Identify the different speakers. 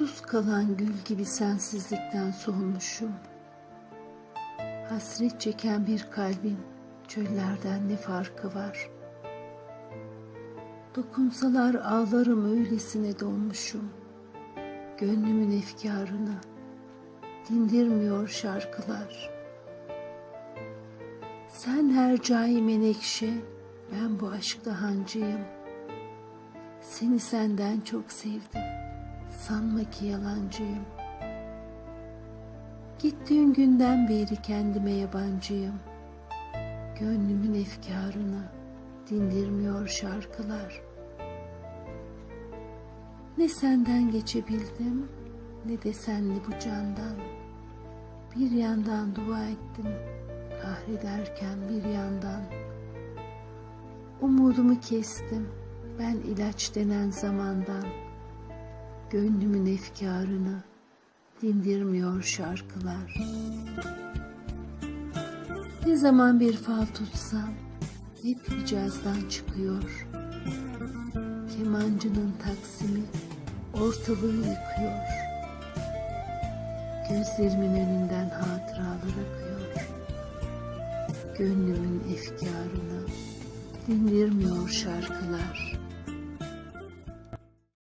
Speaker 1: Susuz kalan gül gibi sensizlikten solmuşum. Hasret çeken bir kalbin çöllerden ne farkı var? Dokunsalar ağlarım öylesine donmuşum. Gönlümün efkarını dindirmiyor şarkılar. Sen her cai menekşe, ben bu aşkta hancıyım. Seni senden çok sevdim, sanma ki yalancıyım. Gittiğin günden beri kendime yabancıyım. Gönlümün efkarını dindirmiyor şarkılar. Ne senden geçebildim ne de senli bu candan. Bir yandan dua ettim kahrederken bir yandan. Umudumu kestim ben ilaç denen zamandan. Gönlümün efkarını dindirmiyor şarkılar. Ne zaman bir fal tutsam hep Hicaz'dan çıkıyor. Kemancının taksimi ortalığı yıkıyor. Gözlerimin önünden hatıralar akıyor. Gönlümün efkarını dindirmiyor şarkılar.